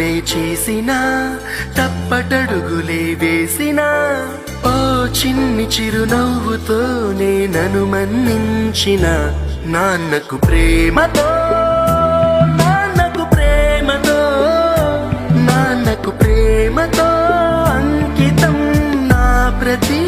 తప్పునే చేసినా తప్పటడుగులే వేసినా. ఓ చిన్ని చిరునవ్వుతో నన్ను మన్నించిన నాన్నకు ప్రేమతో నాన్నకు ప్రేమతో నాన్నకు ప్రేమతో అంకితం నా ప్రతి